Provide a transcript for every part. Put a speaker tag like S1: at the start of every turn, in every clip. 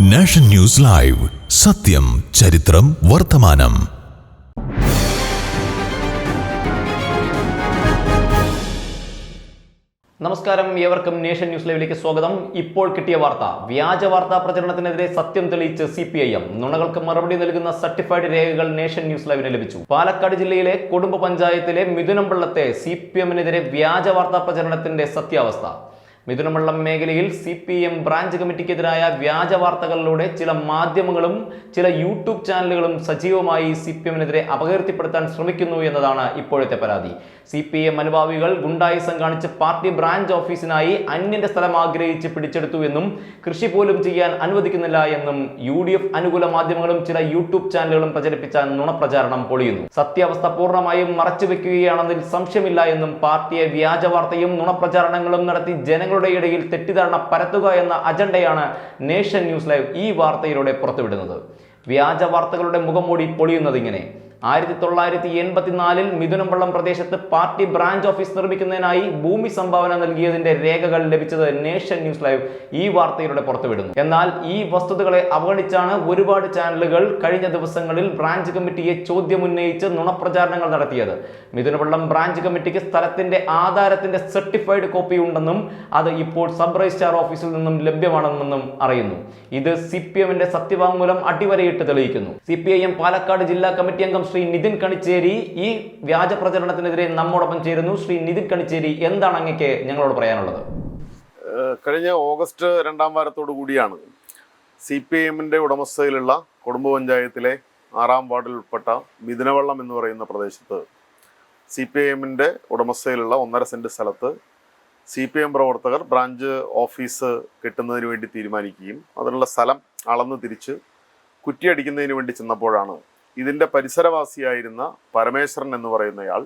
S1: Nation news live. സത്യം ചരിത്രം വർത്തമാനം.
S2: നമസ്കാരം. ഏവർക്കും നേഷൻ ന്യൂസ് ലൈവിലേക്ക് സ്വാഗതം. ഇപ്പോൾ കിട്ടിയ വാർത്ത. വ്യാജ വാർത്താ പ്രചരണത്തിനെതിരെ സത്യം തെളിയിച്ച് സി പി ഐ എം നുണകൾക്ക് മറുപടി നൽകുന്ന സർട്ടിഫൈഡ് രേഖകൾ നേഷൻ ന്യൂസ് ലൈവിന് ലഭിച്ചു. പാലക്കാട് ജില്ലയിലെ കുടുംബ പഞ്ചായത്തിലെ മിഥുനംപള്ളത്തെ സി പി എമ്മിനെതിരെ വ്യാജ വാർത്താ പ്രചരണത്തിന്റെ സത്യാവസ്ഥ. മിഥുനമള്ളം മേഖലയിൽ സി പി എം ബ്രാഞ്ച് കമ്മിറ്റിക്കെതിരായ വ്യാജ വാർത്തകളിലൂടെ ചില മാധ്യമങ്ങളും ചില യൂട്യൂബ് ചാനലുകളും സജീവമായി സി പി എമ്മിനെതിരെ അപകീർത്തിപ്പെടുത്താൻ ശ്രമിക്കുന്നു എന്നതാണ് ഇപ്പോഴത്തെ പരാതി. സി പി എം അനുഭാവികൾ ഗുണ്ടായിസം കാണിച്ച് പാർട്ടി ബ്രാഞ്ച് ഓഫീസിനായി അന്യന്റെ സ്ഥലം ആഗ്രഹിച്ച് പിടിച്ചെടുത്തു എന്നും കൃഷി പോലും ചെയ്യാൻ അനുവദിക്കുന്നില്ല എന്നും യു ഡി എഫ് അനുകൂല മാധ്യമങ്ങളും ചില യൂട്യൂബ് ചാനലുകളും പ്രചരിപ്പിച്ച നുണപ്രചാരണം പൊളിയുന്നു. സത്യാവസ്ഥ പൂർണമായും മറച്ചുവെക്കുകയാണെന്നതിൽ സംശയമില്ല എന്നും പാർട്ടിയെ വ്യാജ വാർത്തയും നുണപ്രചാരണങ്ങളും നടത്തി ജനങ്ങളുടെ ഇടയിൽ തെറ്റിദ്ധാരണ പരത്തുക എന്ന അജണ്ടയാണ് നേഷൻ ന്യൂസ് ലൈവ് ഈ വാർത്തയിലൂടെ പുറത്തുവിടുന്നത്. വ്യാജ വാർത്തകളുടെ മുഖം മൂടി പൊളിയുന്നത് ഇങ്ങനെ. ആയിരത്തി തൊള്ളായിരത്തി എൺപത്തിനാലിൽ മിഥുനംപള്ളം പ്രദേശത്ത് പാർട്ടി ബ്രാഞ്ച് ഓഫീസ് നിർമ്മിക്കുന്നതിനായി ഭൂമി സംഭാവന നൽകിയതിന്റെ രേഖകൾ ലഭിച്ചത് നേഷൻ ന്യൂസ് ലൈവ് ഈ വാർത്തയിലൂടെ പുറത്തുവിടുന്നു. എന്നാൽ ഈ വസ്തുതകളെ അവഗണിച്ചാണ് ഒരുപാട് ചാനലുകൾ കഴിഞ്ഞ ദിവസങ്ങളിൽ ബ്രാഞ്ച് കമ്മിറ്റിയെ ചോദ്യം ഉന്നയിച്ച് നുണപ്രചാരണങ്ങൾ നടത്തിയത്. മിഥുനപള്ളം ബ്രാഞ്ച് കമ്മിറ്റിക്ക് സ്ഥലത്തിന്റെ ആധാരത്തിന്റെ സർട്ടിഫൈഡ് കോപ്പി ഉണ്ടെന്നും അത് ഇപ്പോൾ സബ് രജിസ്ട്രാർ ഓഫീസിൽ നിന്നും ലഭ്യമാണെന്നും അറിയുന്നു. ഇത് സി പി എമ്മിന്റെ സത്യവാങ്മൂലം അടിവരയിട്ട് തെളിയിക്കുന്നു. C P I M Palakkad ജില്ലാ കമ്മിറ്റി അംഗം ശ്രീ നിതിൻ കണിച്ചേരി ഈ വ്യാജ പ്രചരണത്തിനെതിരെ നമ്മോടൊപ്പം ചേരുന്നു. ശ്രീ നിതിൻ കണിച്ചേരി എന്താണ് അങ്ങക്ക് ഞങ്ങളോട് പറയാനുള്ളത്?
S3: കഴിഞ്ഞ ഓഗസ്റ്റ് രണ്ടാം വാരത്തോടു കൂടിയാണ് സി പി എമ്മിന്റെ ഉടമസ്ഥയിലുള്ള കുടുംബ പഞ്ചായത്തിലെ ആറാം വാർഡിൽ ഉൾപ്പെട്ട മിഥുനവള്ളം എന്ന് പറയുന്ന പ്രദേശത്ത് സി പി എമ്മിന്റെ ഉടമസ്ഥയിലുള്ള ഒന്നര സെന്റ് സ്ഥലത്ത് സി പി എം പ്രവർത്തകർ ബ്രാഞ്ച് ഓഫീസ് കിട്ടുന്നതിന് വേണ്ടി തീരുമാനിക്കുകയും അതിനുള്ള സ്ഥലം അളന്ന് തിരിച്ച് കുറ്റിയടിക്കുന്നതിന് വേണ്ടി ചെന്നപ്പോഴാണ് ഇതിന്റെ പരിസരവാസിയായിരുന്ന പരമേശ്വരൻ എന്ന് പറയുന്നയാൾ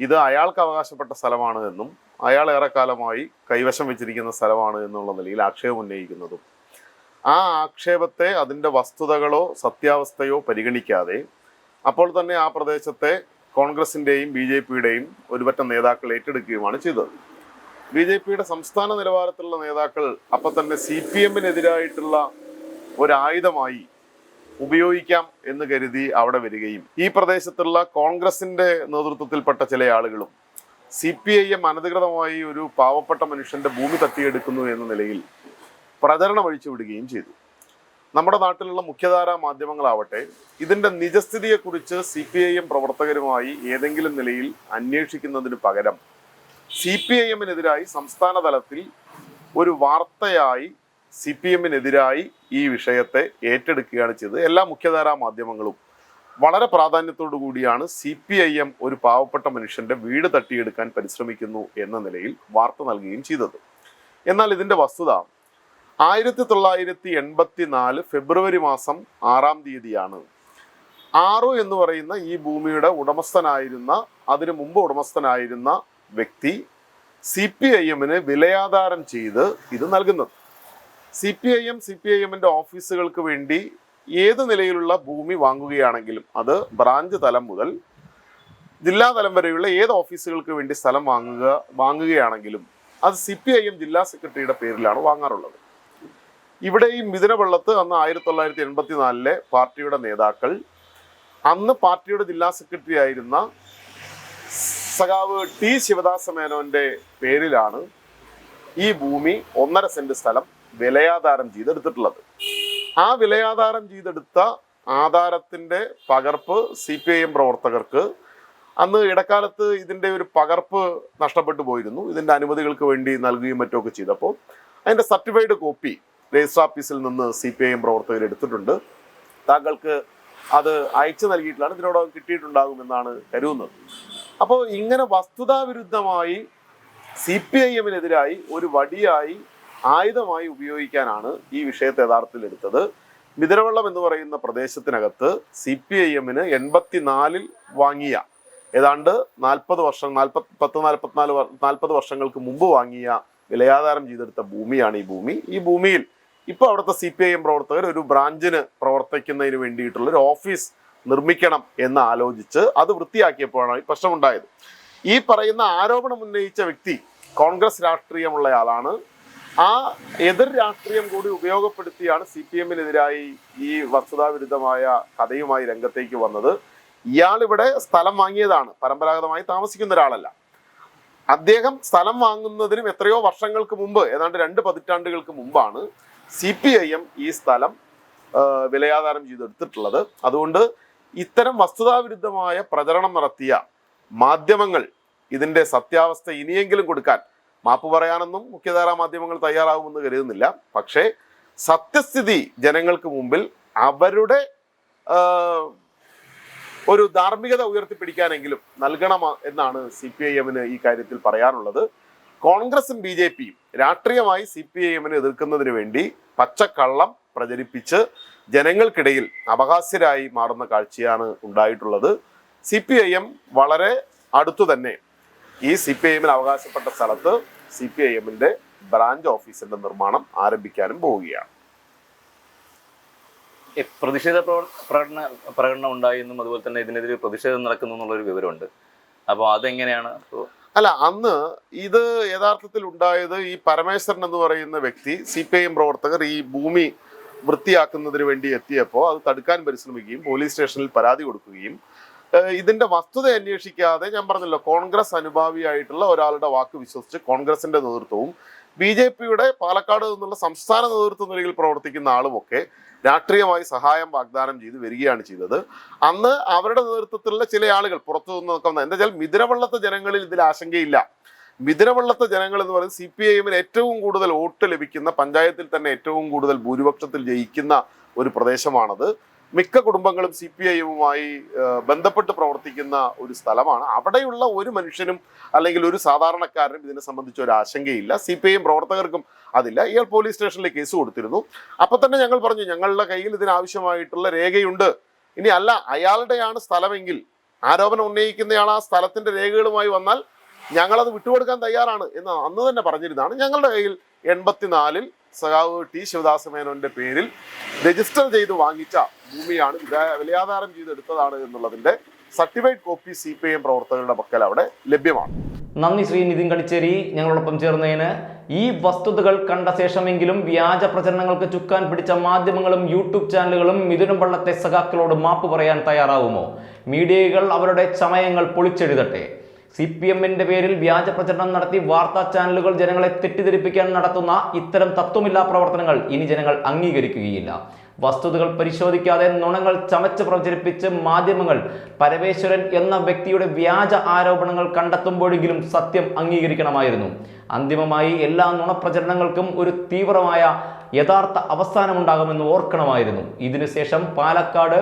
S3: ഇത് അയാൾക്ക് അവകാശപ്പെട്ട സ്ഥലമാണ് എന്നും അയാൾ ഏറെക്കാലമായി കൈവശം വെച്ചിരിക്കുന്ന സ്ഥലമാണ് എന്നുള്ള നിലയിൽ ആക്ഷേപം ഉന്നയിക്കുന്നതും. ആ ആക്ഷേപത്തെ അതിന്റെ വസ്തുതകളോ സത്യാവസ്ഥയോ പരിഗണിക്കാതെ അപ്പോൾ തന്നെ ആ പ്രദേശത്തെ കോൺഗ്രസിന്റെയും ബി ജെ പിയുടെയും ഒരുപറ്റം നേതാക്കൾ ഏറ്റെടുക്കുകയുമാണ് ചെയ്തത്. ബി ജെ പിയുടെ സംസ്ഥാന നിലവാരത്തിലുള്ള നേതാക്കൾ അപ്പം തന്നെ സി പി എമ്മിനെതിരായിട്ടുള്ള ഒരായുധമായി ഉപയോഗിക്കാം എന്ന് കരുതി അവിടെ വരികയും ഈ പ്രദേശത്തുള്ള കോൺഗ്രസിന്റെ നേതൃത്വത്തിൽപ്പെട്ട ചില ആളുകളും സി പി ഐ എം അനധികൃതമായി ഒരു പാവപ്പെട്ട മനുഷ്യന്റെ ഭൂമി തട്ടിയെടുക്കുന്നു എന്ന നിലയിൽ പ്രചരണം ഒഴിച്ചു വിടുകയും ചെയ്തു. നമ്മുടെ നാട്ടിലുള്ള മുഖ്യധാരാ മാധ്യമങ്ങളാവട്ടെ ഇതിന്റെ നിജസ്ഥിതിയെക്കുറിച്ച് സി പി ഐ എം പ്രവർത്തകരുമായി ഏതെങ്കിലും നിലയിൽ അന്വേഷിക്കുന്നതിന് പകരം സി പി ഐ എമ്മിനെതിരായി സംസ്ഥാന തലത്തിൽ ഒരു വാർത്തയായി സി പി എമ്മിനെതിരായി ഈ വിഷയത്തെ ഏറ്റെടുക്കുകയാണ് ചെയ്തത്. എല്ലാ മുഖ്യധാരാ മാധ്യമങ്ങളും വളരെ പ്രാധാന്യത്തോടു കൂടിയാണ് സി പി ഐ എം ഒരു പാവപ്പെട്ട മനുഷ്യന്റെ വീട് തട്ടിയെടുക്കാൻ പരിശ്രമിക്കുന്നു എന്ന നിലയിൽ വാർത്ത നൽകുകയും ചെയ്തത്. എന്നാൽ ഇതിന്റെ വസ്തുത ആയിരത്തി തൊള്ളായിരത്തി എൺപത്തി നാല് ഫെബ്രുവരി മാസം ആറാം തീയതിയാണ്. ആറു എന്ന് പറയുന്ന ഈ ഭൂമിയുടെ ഉടമസ്ഥനായിരുന്ന അതിനു മുമ്പ് ഉടമസ്ഥനായിരുന്ന വ്യക്തി സി പി ഐ എമ്മിന് വിലയാധാരം ചെയ്ത് ഇത് നൽകുന്നത്. C P I M C P I എമ്മിന്റെ ഓഫീസുകൾക്ക് വേണ്ടി ഏത് നിലയിലുള്ള ഭൂമി വാങ്ങുകയാണെങ്കിലും അത് ബ്രാഞ്ച് തലം മുതൽ ജില്ലാ തലം വരെയുള്ള ഏത് ഓഫീസുകൾക്ക് വേണ്ടി സ്ഥലം വാങ്ങുക വാങ്ങുകയാണെങ്കിലും അത് സി പി ഐ എം ജില്ലാ സെക്രട്ടറിയുടെ പേരിലാണ് വാങ്ങാറുള്ളത്. ഇവിടെ ഈ മിഥുനവെള്ളത്ത് അന്ന് ആയിരത്തി തൊള്ളായിരത്തി എൺപത്തി നാലിലെ പാർട്ടിയുടെ നേതാക്കൾ അന്ന് പാർട്ടിയുടെ ജില്ലാ സെക്രട്ടറി ആയിരുന്ന സഖാവ് ടി ശിവദാസ മേനോന്റെ പേരിലാണ് ഈ ഭൂമി ഒന്നര സെന്റ് സ്ഥലം വിലയാധാരം ചെയ്തെടുത്തിട്ടുള്ളത്. ആ വിലയാധാരം ചെയ്തെടുത്ത ആധാരത്തിന്റെ പകർപ്പ് സി പി ഐ എം പ്രവർത്തകർക്ക് അന്ന് ഇടക്കാലത്ത് ഇതിന്റെ ഒരു പകർപ്പ് നഷ്ടപ്പെട്ടു പോയിരുന്നു. ഇതിന്റെ അനുമതികൾക്ക് വേണ്ടി നൽകുകയും മറ്റുമൊക്കെ ചെയ്തപ്പോൾ അതിന്റെ സർട്ടിഫൈഡ് കോപ്പി രജിസ്റ്റർ ഓഫീസിൽ നിന്ന് സി പി ഐ എം പ്രവർത്തകർ എടുത്തിട്ടുണ്ട്. താങ്കൾക്ക് അത് അയച്ചു നൽകിയിട്ടാണ് ഇതിനോടകം കിട്ടിയിട്ടുണ്ടാകുമെന്നാണ് കരുതുന്നത്. അപ്പോൾ ഇങ്ങനെ വസ്തുതാവിരുദ്ധമായി സി പി ഐ എമ്മിനെതിരായി ഒരു വടിയായി ആയുധമായി ഉപയോഗിക്കാനാണ് ഈ വിഷയത്തെ യഥാർത്ഥത്തിൽ എടുത്തത്. മിതിരവള്ളം എന്ന് പറയുന്ന പ്രദേശത്തിനകത്ത് സി പി ഐ എമ്മിന് എൺപത്തിനാലിൽ വാങ്ങിയ ഏതാണ്ട് നാൽപ്പത് വർഷം നാൽപ്പത് പത്ത് നാൽപ്പത്തിനാല് നാൽപ്പത് വർഷങ്ങൾക്ക് മുമ്പ് വാങ്ങിയ വിലയാധാരം ചെയ്തെടുത്ത ഭൂമിയാണ് ഈ ഭൂമി. ഈ ഭൂമിയിൽ ഇപ്പോൾ അവിടുത്തെ സി പി ഐ എം പ്രവർത്തകർ ഒരു ബ്രാഞ്ചിന് പ്രവർത്തിക്കുന്നതിന് വേണ്ടിയിട്ടുള്ള ഒരു ഓഫീസ് നിർമ്മിക്കണം എന്ന് ആലോചിച്ച് അത് വൃത്തിയാക്കിയപ്പോഴാണ് ഈ പ്രശ്നമുണ്ടായത്. ഈ പറയുന്ന ആരോപണം ഉന്നയിച്ച വ്യക്തി കോൺഗ്രസ് രാഷ്ട്രീയമുള്ളയാളാണ്. ആ എതിർ രാഷ്ട്രീയം കൂടി ഉപയോഗപ്പെടുത്തിയാണ് സി പി എമ്മിനെതിരായി ഈ വസ്തുതാവിരുദ്ധമായ കഥയുമായി രംഗത്തേക്ക് വന്നത്. ഇയാളിവിടെ സ്ഥലം വാങ്ങിയതാണ്. പരമ്പരാഗതമായി താമസിക്കുന്ന ഒരാളല്ല. അദ്ദേഹം സ്ഥലം വാങ്ങുന്നതിനും എത്രയോ വർഷങ്ങൾക്ക് മുമ്പ് ഏതാണ്ട് രണ്ട് പതിറ്റാണ്ടുകൾക്ക് മുമ്പാണ് സി പി ഐ എം ഈ സ്ഥലം വിലയാധാരം ചെയ്തെടുത്തിട്ടുള്ളത്. അതുകൊണ്ട് ഇത്തരം വസ്തുതാവിരുദ്ധമായ പ്രചരണം നടത്തിയ മാധ്യമങ്ങൾ ഇതിന്റെ സത്യാവസ്ഥ ഇനിയെങ്കിലും കൊടുക്കാൻ മാപ്പ് പറയാനൊന്നും മുഖ്യധാരാ മാധ്യമങ്ങൾ തയ്യാറാവുമെന്ന് കരുതുന്നില്ല. പക്ഷേ സത്യസ്ഥിതി ജനങ്ങൾക്ക് മുമ്പിൽ അവരുടെ ഒരു ധാർമ്മികത ഉയർത്തിപ്പിടിക്കാനെങ്കിലും നൽകണം എന്നാണ് സി പി ഐ എമ്മിന് ഈ കാര്യത്തിൽ പറയാനുള്ളത്. കോൺഗ്രസും ബി ജെ പിയും രാഷ്ട്രീയമായി സി പി ഐ എമ്മിനെ എതിർക്കുന്നതിന് വേണ്ടി പച്ചക്കള്ളം പ്രചരിപ്പിച്ച് ജനങ്ങൾക്കിടയിൽ അപഹാസ്യരായി മാറുന്ന കാഴ്ചയാണ് ഉണ്ടായിട്ടുള്ളത്. സി പി ഐ എം വളരെ അടുത്തു തന്നെ ഈ സി പി ഐ എമ്മിന് അവകാശപ്പെട്ട സ്ഥലത്ത് സി പി ഐ എമ്മിന്റെ ബ്രാഞ്ച് ഓഫീസിന്റെ നിർമ്മാണം ആരംഭിക്കാനും പോവുകയാണ്.
S4: പ്രതിഷേധ പ്രകടന പ്രകടനം ഉണ്ടായെന്നും അതുപോലെ തന്നെ ഇതിനെതിരെ പ്രതിഷേധം നടക്കുന്നു എന്നുള്ളൊരു വിവരമുണ്ട്. അപ്പോൾ അതെങ്ങനെയാണ്?
S3: അല്ല അന്ന് ഇത് യഥാർത്ഥത്തിൽ ഉണ്ടായത് ഈ പരമേശ്വരൻ എന്ന് പറയുന്ന വ്യക്തി സി പി ഐ എം പ്രവർത്തകർ ഈ ഭൂമി വൃത്തിയാക്കുന്നതിന് വേണ്ടി എത്തിയപ്പോൾ അത് തടുക്കാൻ പരിശ്രമിക്കുകയും പോലീസ് സ്റ്റേഷനിൽ പരാതി കൊടുക്കുകയും ഇതിന്റെ വസ്തുത അന്വേഷിക്കാതെ ഞാൻ പറഞ്ഞല്ലോ കോൺഗ്രസ് അനുഭാവിയായിട്ടുള്ള ഒരാളുടെ വാക്ക് വിശ്വസിച്ച് കോൺഗ്രസിന്റെ നേതൃത്വവും ബി ജെ പിയുടെ പാലക്കാട് നിന്നുള്ള സംസ്ഥാന നേതൃത്വ നിലയിൽ പ്രവർത്തിക്കുന്ന ആളുമൊക്കെ രാഷ്ട്രീയമായി സഹായം വാഗ്ദാനം ചെയ്ത് വരികയാണ് ചെയ്തത്. അന്ന് അവരുടെ നേതൃത്വത്തിലുള്ള ചില ആളുകൾ പുറത്തു നിന്ന് നോക്കുന്ന എന്താ വെച്ചാൽ മിതിരവള്ളത്തെ ജനങ്ങളിൽ ഇതിൽ ആശങ്കയില്ല. മിതിരവള്ളത്തെ ജനങ്ങൾ എന്ന് പറയുന്നത് സി പി ഐഎമ്മിന് ഏറ്റവും കൂടുതൽ വോട്ട് ലഭിക്കുന്ന പഞ്ചായത്തിൽ തന്നെ ഏറ്റവും കൂടുതൽ ഭൂരിപക്ഷത്തിൽ ജയിക്കുന്ന ഒരു പ്രദേശമാണത്. മിക്ക കുടുംബങ്ങളും സി പി ഐയുമായി ബന്ധപ്പെട്ട് പ്രവർത്തിക്കുന്ന ഒരു സ്ഥലമാണ്. അവിടെയുള്ള ഒരു മനുഷ്യനും അല്ലെങ്കിൽ ഒരു സാധാരണക്കാരനും ഇതിനെ സംബന്ധിച്ച് ഒരു ആശങ്കയില്ല. സി പി ഐ പ്രവർത്തകർക്കും അതില്ല. ഇയാൾ പോലീസ് സ്റ്റേഷനിൽ കേസ് കൊടുത്തിരുന്നു. അപ്പൊ തന്നെ ഞങ്ങൾ പറഞ്ഞു ഞങ്ങളുടെ കയ്യിൽ ഇതിനാവശ്യമായിട്ടുള്ള രേഖയുണ്ട്. ഇനി അല്ല അയാളുടെയാണ് സ്ഥലമെങ്കിൽ ആരോപണം ഉന്നയിക്കുന്നയാൾ ആ സ്ഥലത്തിന്റെ രേഖകളുമായി വന്നാൽ ഞങ്ങളത് വിട്ടുകൊടുക്കാൻ തയ്യാറാണ് എന്ന് അന്ന് തന്നെ പറഞ്ഞിരുന്നതാണ്. ഞങ്ങളുടെ കയ്യിൽ എൺപത്തിനാലിൽ സഖാവ് ടി ശിവദാസ മേനോന്റെ പേരിൽ രജിസ്റ്റർ ചെയ്ത് വാങ്ങിച്ച ഭൂമിയാണ് വിലയാധാരം ചെയ്തെടുത്തതാണ് എന്നുള്ളതിന്റെ certified copy C P M പ്രവർത്തകരുടെ പക്കൽ അവിടെ ലഭ്യമാണ്.
S2: നന്ദി ശ്രീ നിതിൻ കളിച്ചേരി ഞങ്ങളോടൊപ്പം ചേർന്നതിന് ഈ വസ്തുതകൾ കണ്ട ശേഷമെങ്കിലും വ്യാജ പ്രചരണങ്ങൾക്ക് ചുക്കാൻ പിടിച്ച മാധ്യമങ്ങളും യൂട്യൂബ് ചാനലുകളും മിഥുനം വള്ളത്തെ സഖാക്കളോട് മാപ്പ് പറയാൻ തയ്യാറാവുമോ? മീഡിയകൾ അവരുടെ ചമയങ്ങൾ പൊളിച്ചെഴുതട്ടെ. സി പി എമ്മിന്റെ പേരിൽ വ്യാജ പ്രചരണം നടത്തി വാർത്താ ചാനലുകൾ ജനങ്ങളെ തെറ്റിദ്ധരിപ്പിക്കാൻ നടത്തുന്ന ഇത്തരം തത്വമില്ലാ പ്രവർത്തനങ്ങൾ ഇനി ജനങ്ങൾ അംഗീകരിക്കുകയില്ല. വസ്തുതകൾ പരിശോധിക്കാതെ നുണങ്ങൾ ചമച്ച് പ്രചരിപ്പിച്ച് മാധ്യമങ്ങൾ പരമേശ്വരൻ എന്ന വ്യക്തിയുടെ വ്യാജ ആരോപണങ്ങൾ കണ്ടെത്തുമ്പോഴെങ്കിലും സത്യം അംഗീകരിക്കണമായിരുന്നു. അന്തിമമായി എല്ലാ നുണപ്രചരണങ്ങൾക്കും ഒരു തീവ്രമായ യഥാർത്ഥ അവസാനമുണ്ടാകുമെന്ന് ഓർക്കണമായിരുന്നു. ഇതിനുശേഷം പാലക്കാട്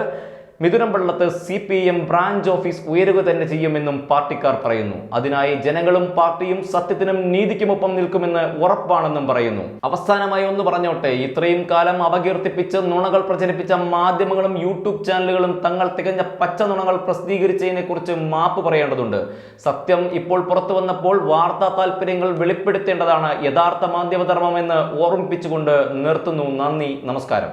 S2: മിഥുനം Pallath C P M branch office ഉയരുക തന്നെ ചെയ്യുമെന്നും പാർട്ടിക്കാർ പറയുന്നു. അതിനായി ജനങ്ങളും പാർട്ടിയും സത്യത്തിനും നീതിക്കുമൊപ്പം നിൽക്കുമെന്ന് ഉറപ്പാണെന്നും പറയുന്നു. അവസാനമായി ഒന്ന് പറഞ്ഞോട്ടെ ഇത്രയും കാലം അപകീർത്തിപ്പിച്ച് നുണകൾ പ്രചരിപ്പിച്ച മാധ്യമങ്ങളും യൂട്യൂബ് ചാനലുകളും തങ്ങൾ തികഞ്ഞ പച്ച നുണകൾ പ്രസിദ്ധീകരിച്ചതിനെ കുറിച്ച് മാപ്പ് പറയേണ്ടതുണ്ട്. സത്യം ഇപ്പോൾ പുറത്തു വന്നപ്പോൾ വാർത്താ താല്പര്യങ്ങൾ വെളിപ്പെടുത്തേണ്ടതാണ് യഥാർത്ഥ മാധ്യമധർമ്മമെന്ന് ഓർമ്മിപ്പിച്ചുകൊണ്ട് നിർത്തുന്നു. നന്ദി നമസ്കാരം.